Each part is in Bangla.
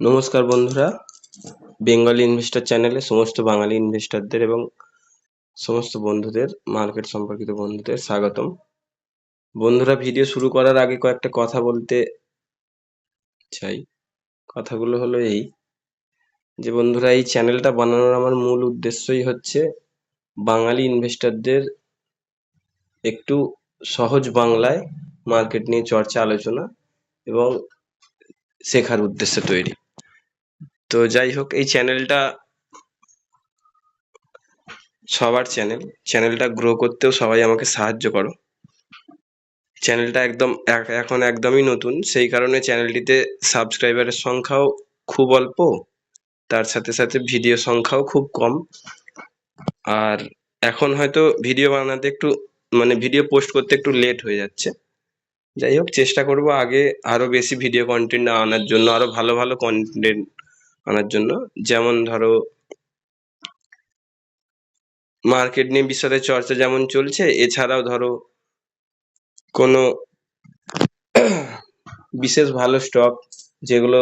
নমস্কার বন্ধুরা। বেঙ্গলি ইনভেস্টর চ্যানেলে সমস্ত বাঙালি ইনভেস্টারদের এবং সমস্ত বন্ধুদের, মার্কেট সম্পর্কিত বন্ধুদের স্বাগতম। বন্ধুরা, ভিডিও শুরু করার আগে কয়েকটা কথা বলতে চাই। কথাগুলো হলো এই যে, বন্ধুরা, এই চ্যানেলটা বানানোর আমার মূল উদ্দেশ্যই হচ্ছে বাঙালি ইনভেস্টরদের একটু সহজ বাংলায় মার্কেট নিয়ে চর্চা, আলোচনা এবং শেখার উদ্দেশ্যে তৈরি। তো যাই হোক এই চ্যানেলটা সবার চ্যানেল। চ্যানেলটা গ্রো করতেও সবাই আমাকে সাহায্য করো। চ্যানেলটা একদম এক- এখন একদমই নতুন। সেই কারণে চ্যানেলটিতে সাবস্ক্রাইবারের সংখ্যাও খুব অল্প। তার সাথে সাথে ভিডিও সংখ্যাও খুব কম। আর এখন হয়তো ভিডিও বানাতে একটু মানে ভিডিও পোস্ট করতে একটু লেট হয়ে যাচ্ছে। যাই হোক চেষ্টা করব আগে আরও বেশি ভিডিও কন্টেন্ট আনার জন্য, আরও ভালো ভালো কন্টেন্ট আনার জন্য। যেমন ধরো মার্কেট নিয়ে বিশদে চর্চা যেমন চলছে, এছাড়াও ধরো, কোনো বিশেষ ভালো স্টক যেগুলো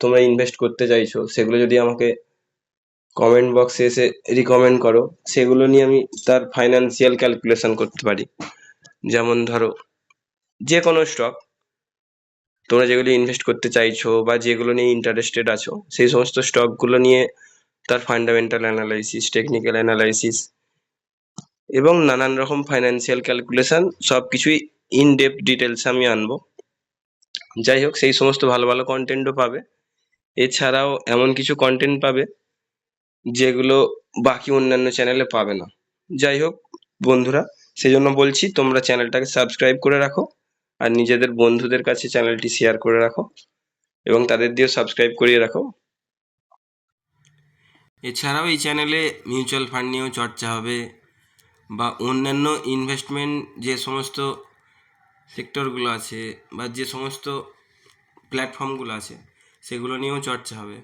তোমরা ইনভেস্ট করতে চাইছো, সেগুলো যদি আমাকে কমেন্ট বক্সে এসে রিকমেন্ড করো, সেগুলো নিয়ে আমি তার ফাইন্যান্সিয়াল ক্যালকুলেশন করতে পারি। যেমন ধরো যে কোনো স্টক তোমরা যেগুলো ইনভেস্ট করতে চাইছো বা যেগুলো নিয়ে ইন্টারেস্টেড আছো, সেই সমস্ত স্টকগুলো নিয়ে তার ফান্ডামেন্টাল অ্যানালাইসিস টেকনিক্যাল অ্যানালাইসিস এবং নানান রকম ফাইন্যান্সিয়াল ক্যালকুলেশন সব কিছুই ইন ডেপ ডিটেলস আমি আনব। যাই হোক, সেই সমস্ত ভালো ভালো কন্টেন্টও পাবে। এছাড়াও এমন কিছু কন্টেন্ট পাবে যেগুলো বাকি অন্যান্য চ্যানেলে পাবে না। যাই হোক, বন্ধুরা, সেই জন্য বলছি, তোমরা চ্যানেলটাকে সাবস্ক্রাইব করে রাখো। আর নিজেদের বন্ধুদের কাছে চ্যানেলটি শেয়ার করে রাখো এবং তাদের দিয়েও সাবস্ক্রাইব করিয়ে রাখো। এছাড়াও এই চ্যানেলে মিউচুয়াল ফান্ড নিয়েও চর্চা হবে বা অন্যান্য ইনভেস্টমেন্ট যে সমস্ত সেক্টরগুলো আছে বা যে সমস্ত প্ল্যাটফর্মগুলো আছে সেগুলো নিয়েও চর্চা হবে।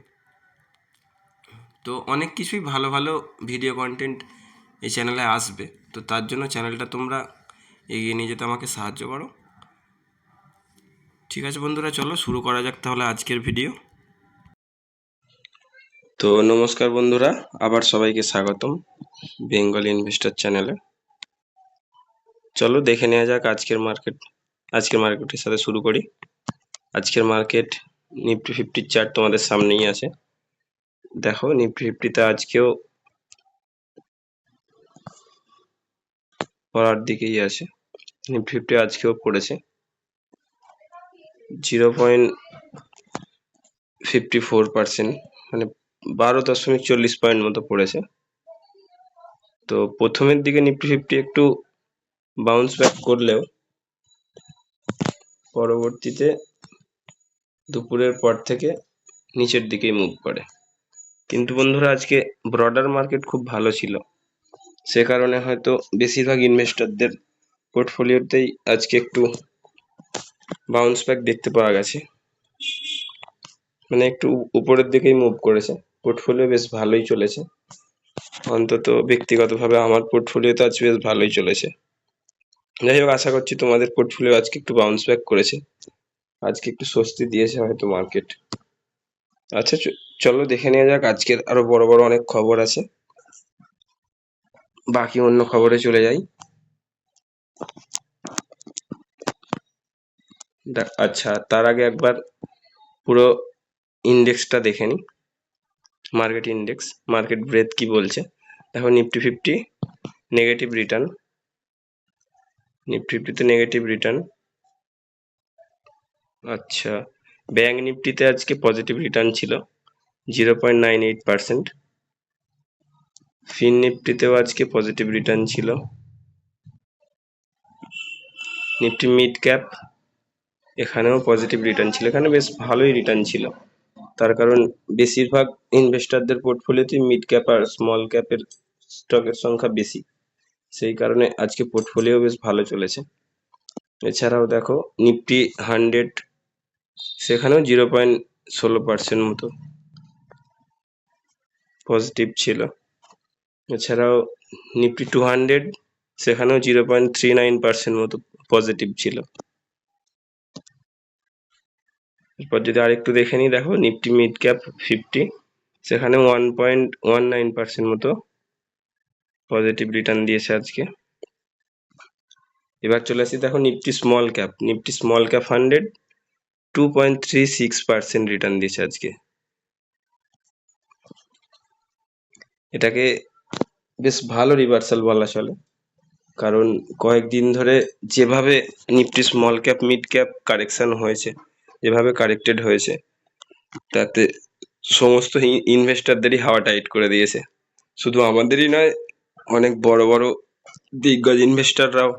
তো অনেক কিছুই ভালো ভালো ভিডিও কন্টেন্ট এই চ্যানেলে আসবে। তো তার জন্য চ্যানেলটা তোমরা এগিয়ে নিয়ে যেতে আমাকে সাহায্য করো। ঠিক আছে বন্ধুরা, চলো শুরু করা যাক তাহলে আজকের ভিডিও তো নমস্কার বন্ধুরা, আবার সবাইকে স্বাগতম বেঙ্গল ইনভেস্টর চ্যানেলে। চলো দেখে নেওয়া যাক আজকের মার্কেট, আজকের মার্কেটের সাথে শুরু করি। আজকের মার্কেট নিফটি ফিফটির চার্ট তোমাদের সামনেই আছে। দেখো, নিফটি ফিফটিতে আজকেও পড়ার দিকেই আছে। নিফটি ফিফটি আজকেও পড়েছে। Zero point fifty four percent মানে বারো দশমিক চল্লিশ পয়েন্ট মতো পড়েছে। তো প্রথমের দিকে নিফটি ফিফটি একটু বাউন্স ব্যাক করলেও পরবর্তীতে দুপুরের পর থেকে নিচের দিকেই মুভ করে। কিন্তু বন্ধুরা, আজকে ব্রডার মার্কেট খুব ভালো ছিল। সে কারণে হয়তো বেশিরভাগ ইনভেস্টরদের পোর্টফোলিওতেই আজকে একটু বাউন্স ব্যাক দেখতে পাওয়া গেছে। মানে একটু উপরের দিকেই মুভ করেছে। পোর্টফোলিও বেশ ভালোই চলেছে। অন্তত ব্যক্তিগতভাবে আমার পোর্টফোলিও তো আজ বেশ ভালোই চলেছে। যাই হোক, আশা করছি তোমাদের পোর্টফোলিও আজকে একটু বাউন্স ব্যাক করেছে। আজকে একটু স্বস্তি দিয়েছে হয়তো মার্কেট আচ্ছা চলো দেখে নেওয়া যাক আজকের আরও বড় বড় অনেক খবর আছে। বাকি অন্য খবরে চলে যাই। আচ্ছা তার আগে একবার পুরো ইন্ডেক্সটা দেখে নি মার্কেট ইন্ডেক্স মার্কেট ব্রেথ কি বলছে? দেখো Nifty fifty negative return Nifty ফিফটিতে negative return আচ্ছা ব্যাংক নিফটিতে আজকে পজিটিভ রিটার্ন ছিল zero point nine eight percent fin নিফটিতেও আজকে পজিটিভ রিটার্ন ছিল। নিফটি মিড ক্যাপ এখানেও পজিটিভ রিটার্ন ছিল। এখানে বেশ ভালোই রিটার্ন ছিল। তার কারণ বেশিরভাগ ইনভেস্টরদের পোর্টফোলিওতে মিড ক্যাপ আর স্মল ক্যাপের স্টকের সংখ্যা বেশি। সেই কারণে আজকে পোর্টফোলিও বেশ ভালো চলেছে। এছাড়াও দেখো নিফটি হান্ড্রেড সেখানেও জিরো পয়েন্ট ষোলো পার্সেন্ট মতো পজিটিভ ছিল। এছাড়াও নিফটি টু হান্ড্রেড সেখানেও zero point three nine percent মতো পজিটিভ ছিল। এরপর যদি আরেকটু দেখে নিই, দেখো নিফটি মিড ক্যাপ ফিফটি সেখানে one point one nine percent মতো পজিটিভ রিটার্ন দিয়েছে আজকে। এবার চলে আসি, দেখো Nifty small cap Nifty small cap hundred two point three six percent return দিয়েছে আজকে। এটাকে বেশ ভালো রিভার্সাল বলা চলে, কারণ কয়েকদিন ধরে যেভাবে Nifty small cap mid cap correction হয়েছে যেভাবে কারেক্টেড হয়েছে। তাতে সমস্ত ইনভেস্টরদেরই হাওয়া টাইট করে দিয়েছে। শুধু আমাদেরই নয়, অনেক বড় বড় দিগ্গজ ইনভেস্টররাও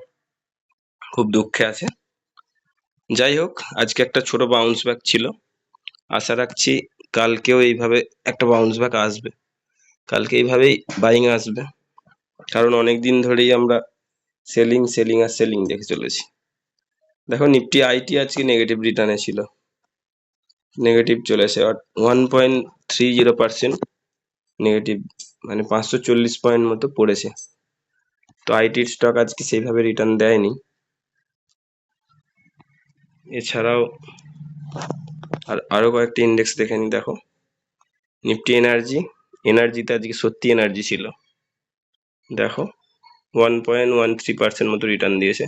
খুব দুঃখে আছে। যাই হোক, আজকে একটা ছোট বাউন্স ব্যাক ছিল। আশা রাখছি কালকেও এইভাবে একটা বাউন্স ব্যাক আসবে। কালকে এইভাবেই বাইং আসবে। কারণ অনেক দিন ধরেই আমরা সেলিং সেলিং আর সেলিং দেখে চলেছি। দেখো নিফটি আইটি আজকে নেগেটিভ রিটার্নে ছিল। নেগেটিভ চলেছে one point three zero percent negative মানে পাঁচশো চল্লিশ পয়েন্ট মতো পড়েছে। তো আইটির স্টক আজকে সেইভাবে রিটার্ন দেয়নি। এছাড়াও আর আরও কয়েকটি ইন্ডেক্স দেখে নি, দেখো। নিফটি এনার্জি এনার্জিতে আজকে সত্যি এনার্জি ছিল। দেখো one point one three percent মতো রিটার্ন দিয়েছে।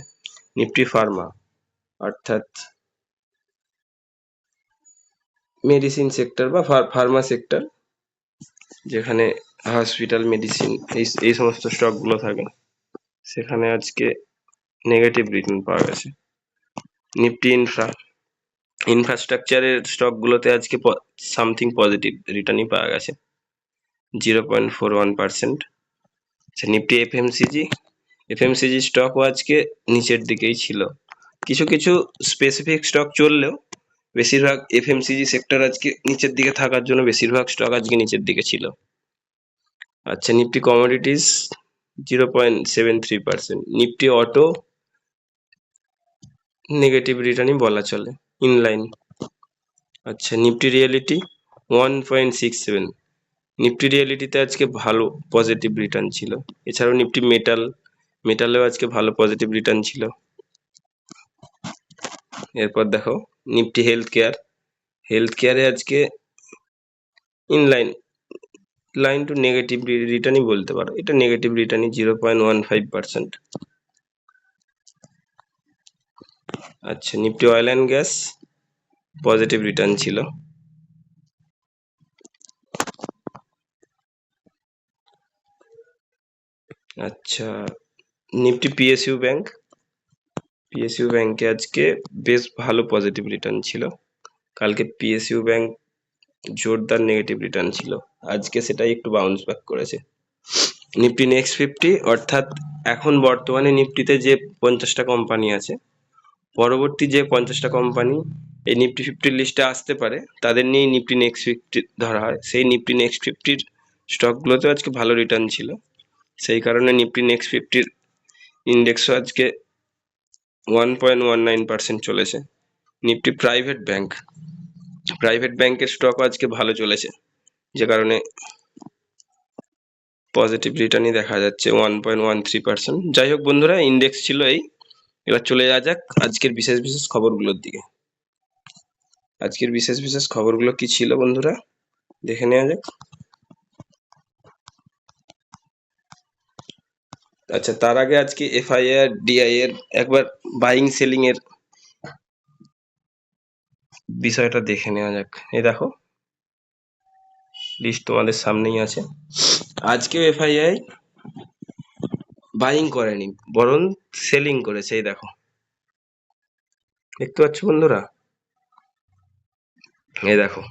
নিফটি ফার্মা অর্থাৎ মেডিসিন সেক্টর বা ফার্মা সেক্টর যেখানে হসপিটাল মেডিসিন এই এই সমস্ত স্টকগুলো থাকে। সেখানে আজকে নেগেটিভ রিটার্ন পাওয়া গেছে। নিফটি ইনফ্রা ইনফ্রাস্ট্রাকচারের স্টকগুলোতে আজকে সামথিং পজিটিভ রিটার্নই পাওয়া গেছে। Zero point four one percent আচ্ছা নিফটি এফএমসিজি এফএমসিজি স্টকও আজকে নিচের দিকেই ছিল। কিছু কিছু স্পেসিফিক স্টক চললেও বেশিরভাগ এফ এফএমসিজি সেক্টর আজকে নিচের দিকে থাকার জন্য বেশিরভাগ স্টক আজকে নিচের দিকে ছিল। আচ্ছা Nifty commodities zero point seven three percent Nifty auto negative রিটার্নই বলা চলে ইনলাইন আচ্ছা Nifty realty one point six seven Nifty রিয়েলিটিতে আজকে ভালো পজিটিভ রিটার্ন ছিল। এছাড়াও নিফটি মেটাল মেটালেও আজকে ভালো পজিটিভ রিটার্ন ছিল। এরপর দেখো নিফটি হেলথ কেয়ার হেলথ কেয়ারে আজকে ইনলাইন লাইন টু নেগেটিভ রিটার্নই বলতে পারো। এটা negative রিটার্নই zero point one five percent আচ্ছা Nifty oil and gas positive return ছিল। আচ্ছা নিফটি পিএসইউ ব্যাংক পিএসইউ ব্যাংকে আজকে বেশ ভালো পজিটিভ রিটার্ন ছিল। কালকে পিএসইউ ব্যাংক জোরদার নেগেটিভ রিটার্ন ছিল। আজকে সেটাই একটু বাউন্স ব্যাক করেছে। নিফটি নেক্সট ফিফটি অর্থাৎ এখন বর্তমানে নিফটিতে যে পঞ্চাশটা কোম্পানি আছে, পরবর্তী যে পঞ্চাশটা কোম্পানি এই নিফটি ফিফটির লিস্টে আসতে পারে, তাদের নিয়ে নিফটি নেক্সট ফিফটি ধরা হয়। সেই নিফটি নেক্সট ফিফটির স্টকগুলোতেও আজকে ভালো রিটার্ন ছিল। সেই কারণে নিফটি নেক্সট ফিফটির ইন্ডেক্সও আজকে one point one nine percent চলেছে। নিফটি প্রাইভেট ব্যাংক প্রাইভেট ব্যাংকের স্টকও আজকে ভালো চলেছে। যে কারণে পজিটিভ রিটার্নই দেখা যাচ্ছে one point one three percent যাই হোক বন্ধুরা ইন্ডেক্স ছিল এই। এবার চলে যাওয়া যাক আজকের বিশেষ বিশেষ খবরগুলোর দিকে। আজকের বিশেষ বিশেষ খবরগুলো কি ছিল বন্ধুরা? দেখে নেওয়া যাক। আচ্ছা তার আগে আজকে এফআইআর ডিআই এর একবার বাইং সেলিং এর বিষয়টা দেখে নেওয়া যাক। এই দেখো লিস্ট তোমাদের সামনেই আছে। আজকেও এফআইআই বাইং করেনি, বরং সেলিং করেছে, এই দেখো। দেখতে পাচ্ছ বন্ধুরা? এই দেখো,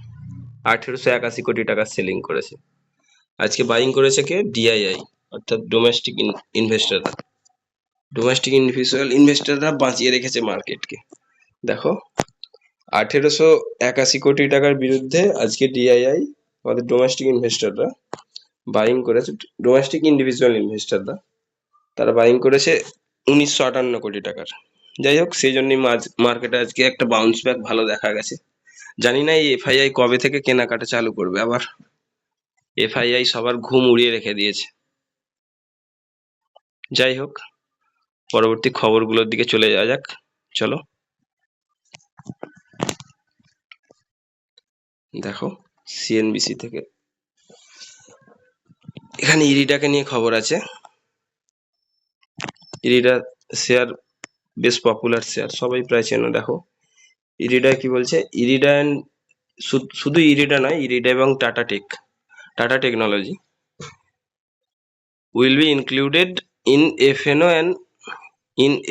আঠেরোশো একাশি কোটি টাকা সেলিং করেছে। আজকে বাইং করেছে কে? ডিআইআই অর্থাৎ ডোমেস্টিক ইনভেস্টররা ডোমেস্টিক ইন্ডিভিজুয়াল ইনভেস্টররা বাঁচিয়ে রেখেছে মার্কেটকে দেখো, আঠেরোশো একাশি কোটি টাকার বিরুদ্ধে আজকে ডিআইআই আমাদের ডোমেস্টিক ইনভেস্টররা বাইং করেছে। ডোমেস্টিক ইন্ডিভিজুয়াল ইনভেস্টররা তারা বাইং করেছে উনিশশো আটান্ন কোটি টাকার। যাই হোক, সেই জন্যই মার্কেটে আজকে একটা বাউন্স ব্যাক ভালো দেখা গেছে। জানি না এই এফআইআই কবে থেকে কেনাকাটা চালু করবে, আবার এফআইআই সবার ঘুম উড়িয়ে রেখে দিয়েছে। যাই হোক, পরবর্তী খবরগুলোর দিকে চলে যাওয়া যাক। চলো। দেখো সিএনবিসি থেকে। এখানে ইরিডাকে নিয়ে খবর আছে। ইরিডা শেয়ার বেশ পপুলার শেয়ার সবাই প্রায় চেনো। দেখো ইরিডা কি বলছে? ইরিডা শুধু ইরিডা নয় ইরিডা এবং Tata tech, Tata technology. Will be included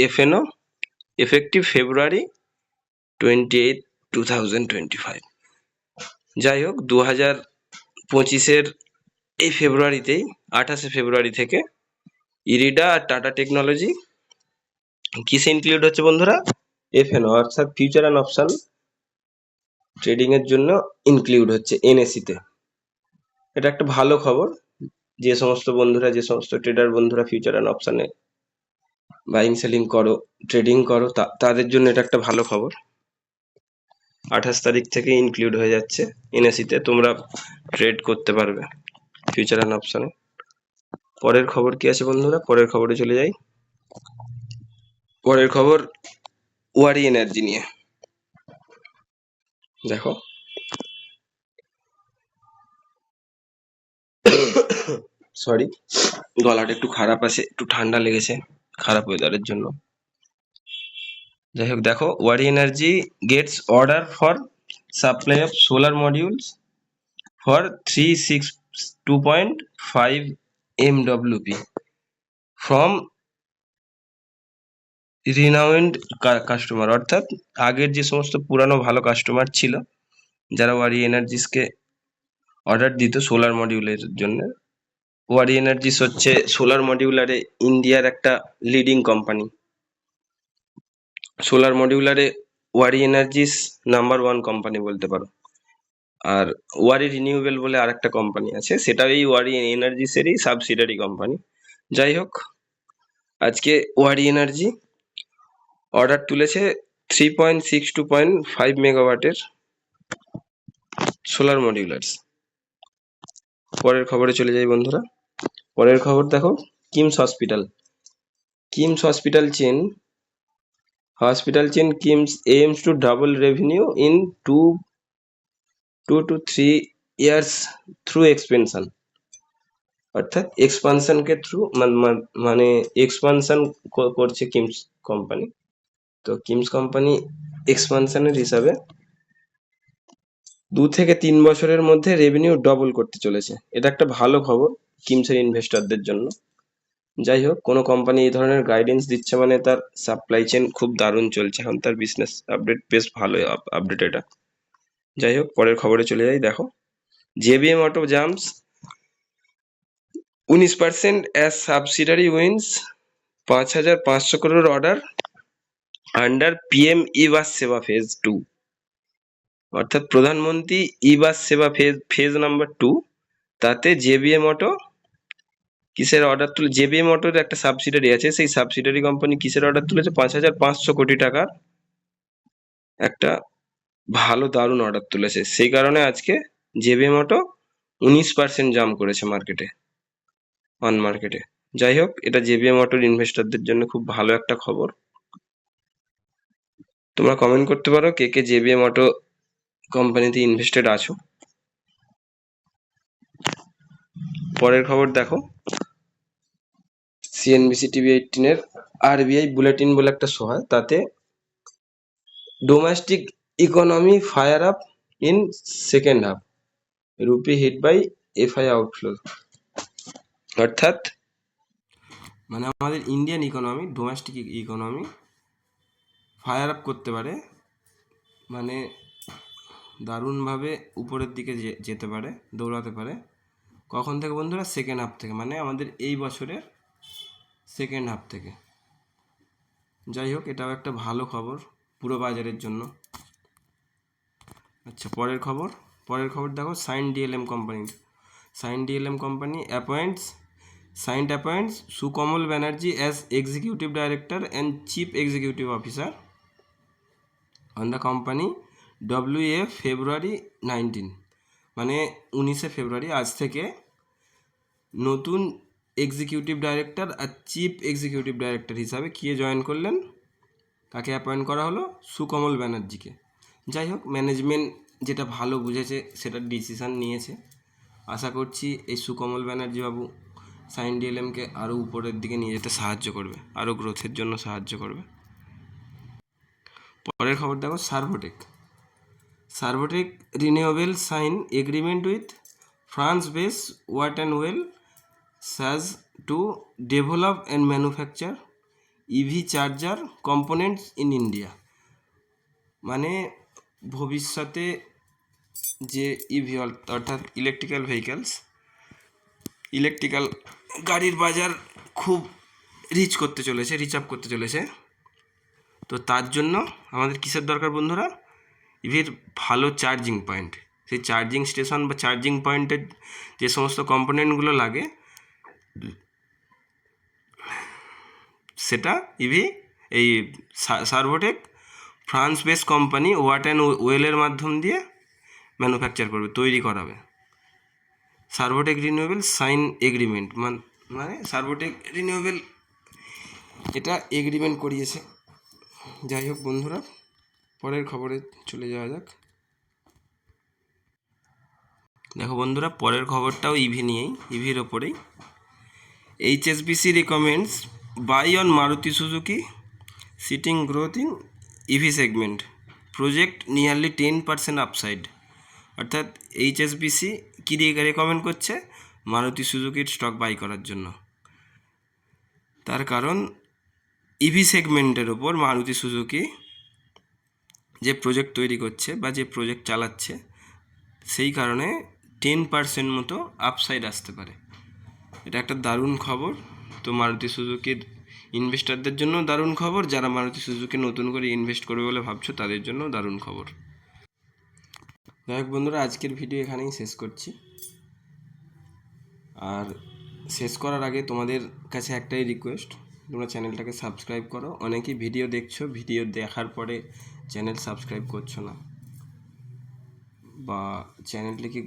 FnO effective February twenty eight two thousand twenty five যাই হোক দু হাজার পঁচিশের এই ফেব্রুয়ারিতেই আঠাশে ফেব্রুয়ারি থেকে ইরিডা আর টাটা টেকনোলজি কিসে ইনক্লুড হচ্ছে বন্ধুরা? এফএনও অর্থাৎ ফিউচার অ্যান্ড অপশন ট্রেডিং এর জন্য ইনক্লুড হচ্ছে এনএসি তে এটা একটা ভালো খবর। যে সমস্ত বন্ধুরা, যে সমস্ত ট্রেডার বন্ধুরা ফিউচার অ্যান্ড অপশানে বাইং সেলিং করো ট্রেডিং করো তাদের জন্য এটা একটা ভালো খবর। আঠাশ তারিখ থেকে ইনক্লুড হয়ে যাচ্ছে এনএসি তে, তোমরা ট্রেড করতে পারবে ফিউচার অ্যান্ড অপশানে পরের খবর কি আছে বন্ধুরা? পরের খবরে চলে যাই। পরের খবর, ওয়ারি এনার্জি নিয়ে। দেখো। সরি গলাটা একটু খারাপ আছে, একটু ঠান্ডা লেগেছে, খারাপ ওয়েদারের জন্য। যাই হোক দেখো Waaree energy gets order for supply of solar modules for three six two point five M WP from renowned customer অর্থাৎ আগের যে সমস্ত পুরানো ভালো কাস্টমার ছিল, যারা ওয়ারি এনার্জিসকে অর্ডার দিত সোলার মডিউলের জন্য ওয়ারি এনার্জিস হচ্ছে সোলার মডিউলারে ইন্ডিয়ার একটা leading company solar মডিউলারে Waaree energies number one company বলতে পারো। আর ওয়ারি রিনিউয়েবল বলে আরেকটা কোম্পানি আছে, সেটা এই ওয়ারি এনার্জিসেরই সাবসিডারি কোম্পানি যাই হোক, আজকে ওয়ারি এনার্জি অর্ডার তুলেছে three point six two point five মেগাওয়াটের solar modulars পরের খবরে চলে যাই বন্ধুরা। পরের খবর দেখো, KIMS hospital. KIMS hospital chain hospital chain KIMS aims to double revenue in two two two three years through expansion. অর্থাৎ এক্সপানশনকে থ্রু মানে এক্সপানশন করছে কিমস কোম্পানি। তো কিমস কোম্পানি এক্সপানশনের হিসাবে দু থেকে তিন বছরের মধ্যে রেভিনিউ ডবল করতে চলেছে। এটা একটা ভালো খবর কিমসের ইনভেস্টরদের জন্য। যাই হোক, কোনো কোম্পানি এই ধরনের গাইডেন্স দিচ্ছে মানে তার সাপ্লাই চেন খুব দারুণ চলছে। এখন তার বিজনেস আপডেট বেশ ভালো আপডেট এটা। যাই হোক, পরের খবরে চলে যাই, দেখো। জেবিএম অটো জাম্পস উনিশ পার্সেন্ট অ্যাজ সাবসিডারি উইন্স পাঁচ হাজার পাঁচশো crore order under PM E bus Sewa phase two অর্থাৎ প্রধানমন্ত্রী E bus Sewa phase phase number two তাতে জেবিএম অটো, কিসের অর্ডার তুলে, জেবিএম অটোর একটা সাবসিডারি আছে, সেই সাবসিডারি কোম্পানি কিসের অর্ডার তুলেছে? পাঁচ হাজার পাঁচশো কোটি টাকার একটা ভালো দারুণ অর্ডার তুলেছে। সেই কারণে আজকে জেবিএম অটো উনিশ পার্সেন্ট জাম করেছে মার্কেটে অন মার্কেটে যাই হোক, এটা জেবিএম অটোর ইনভেস্টরদের জন্য খুব ভালো একটা খবর। তোমরা কমেন্ট করতে পারো কে কে জেবিএম অটো কোম্পানিতে ইনভেস্টেড আছো। পরের খবর দেখো। সিএনবিসি টিভি এইটিনের আরবিআই বুলেটিন বলে একটা শো হয়। তাতে domestic economy fire up in second half rupee hit by FI outflow অর্থাৎ মানে আমাদের Indian economy domestic economy fire up করতে পারে। মানে দারুণভাবে উপরের দিকে যেতে পারে, দৌড়াতে পারে। কখন থেকে বন্ধুরা? সেকেন্ড হাফ থেকে মানে আমাদের এই বছরের সেকেন্ড হাফ থেকে। যাই হোক, এটাও একটা ভালো খবর পুরো বাজারের জন্য। আচ্ছা পরের খবর? পরের খবর দেখো সাইন ডিএলএম কোম্পানির Cyient DLM company appoints Cyient appoints Sukamal Banerjee as executive director and chief executive officer on the company W A February nineteen মানে উনিশে ফেব্রুয়ারি আজ থেকে নতুন এক্সিকিউটিভ ডাইরেক্টর আর চিফ এক্সিকিউটিভ ডাইরেক্টর হিসাবে কে জয়েন করলেন? কাকে অ্যাপয়েন্ট করা হলো? সুকমল ব্যানার্জিকে। যাই হোক ম্যানেজমেন্ট যেটা ভালো বুঝেছে, সেটা ডিসিশান নিয়েছে। আশা করছি এই সুকমল ব্যানার্জি বাবু সাইন ডিএলএমকে আরও উপরের দিকে নিয়ে যেতে সাহায্য করবে আরও গ্রোথের জন্য সাহায্য করবে। পরের খবর দেখো Servotech. Servotech renewable sign agreement with France base Watt and Well SAS to develop and manufacture EV charger components in India. মানে ভবিষ্যতে যে ইভি অর্থাৎ ইলেকট্রিক্যাল ভেহিক্যালস ইলেকট্রিক্যাল গাড়ির বাজার খুব রিচ করতে চলেছে, রিচ আপ করতে চলেছে। তো তার জন্য আমাদের কিসের দরকার বন্ধুরা? ইভির ভালো চার্জিং পয়েন্ট সেই চার্জিং স্টেশন বা চার্জিং পয়েন্টের যে সমস্ত কম্পোনেন্টগুলো লাগে, সেটা ইভি এই Servotech France base company Watt and ওয়েলের মাধ্যম দিয়ে ম্যানুফ্যাকচার করবে, তৈরি করাবে। সার্ভোটেক রিনিউয়েবল সাইন এগ্রিমেন্ট মানে সার্ভোটেক রিনিউয়েবল এটা এগ্রিমেন্ট করিয়েছে। যাই হোক বন্ধুরা পরের খবরে চলে যাওয়া যাক। দেখো বন্ধুরা, পরের খবরটাও ইভি নিয়েই ইভির ওপরেই। HSBC recommends buy on Maruti Suzuki citing growth in EV segment project nearly ten percent upside অর্থাৎ এইচএসবিসি কী দিয়ে রেকমেন্ড করছে? মারুতি সুজুকির স্টক বাই করার জন্য। তার কারণ ইভি সেগমেন্টের ওপর মারুতি সুজুকি যে প্রজেক্ট তৈরি করছে বা যে প্রজেক্ট চালাচ্ছে, সেই কারণে টেন পার্সেন্ট মতো আপসাইড আসতে পারে। এটা একটা দারুণ খবর। তো মারুতি সুজুকির ইনভেস্টারদের জন্য দারুণ খবর। যারা মারুতি সুজুকি নতুন করে ইনভেস্ট করবে বলে ভাবছ, তাদের জন্য দারুণ খবর। যাই হোক বন্ধুরা, আজকের ভিডিও এখানেই শেষ করছি। আর শেষ করার আগে তোমাদের কাছে একটাই রিকোয়েস্ট তোমরা চ্যানেলটাকে সাবস্ক্রাইব করো। অনেকেই ভিডিও দেখছ ভিডিও দেখার পরে চ্যানেল সাবস্ক্রাইব করছ না বা চ্যানেলটিকে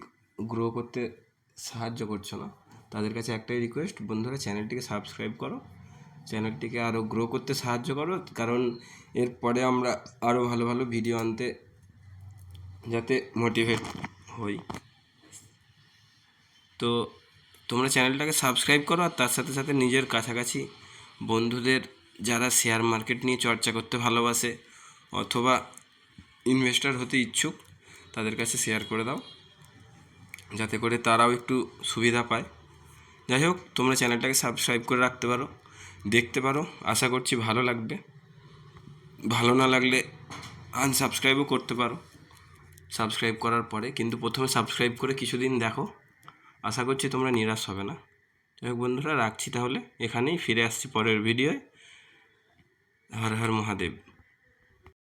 গ্রো করতে সাহায্য করছ না, তাদের কাছে একটাই রিকোয়েস্ট বন্ধুরা চ্যানেলটিকে সাবস্ক্রাইব করো। চ্যানেলটিকে আরও গ্রো করতে সাহায্য করো, কারণ এরপরে আমরা আরও ভালো ভালো ভিডিও আনতে যাতে মোটিভেট হই। তো তোমরা চ্যানেলটাকে সাবস্ক্রাইব করো আর তার সাথে সাথে নিজের কাছাকাছি বন্ধুদের যারা শেয়ার মার্কেট নিয়ে চর্চা করতে ভালোবাসে অথবা ইনভেস্টর হতে ইচ্ছুক, তাদের কাছে শেয়ার করে দাও, যাতে করে তারাও একটু সুবিধা পায়। যাই হোক, তোমরা চ্যানেলটাকে সাবস্ক্রাইব করে রাখতে পারো, দেখতে পারো, আশা করছি ভালো লাগবে। ভালো না লাগলে আনসাবস্ক্রাইবও করতে পারো। সাবস্ক্রাইব করার পরে, কিন্তু প্রথমে সাবস্ক্রাইব করে কিছুদিন দেখো, আশা করছি তোমরা নিরাশ হবে না। যাই হোক বন্ধুরা, রাখছি তাহলে, এখানেই ফিরে আসছি পরের ভিডিওয় হর হর মহাদেব।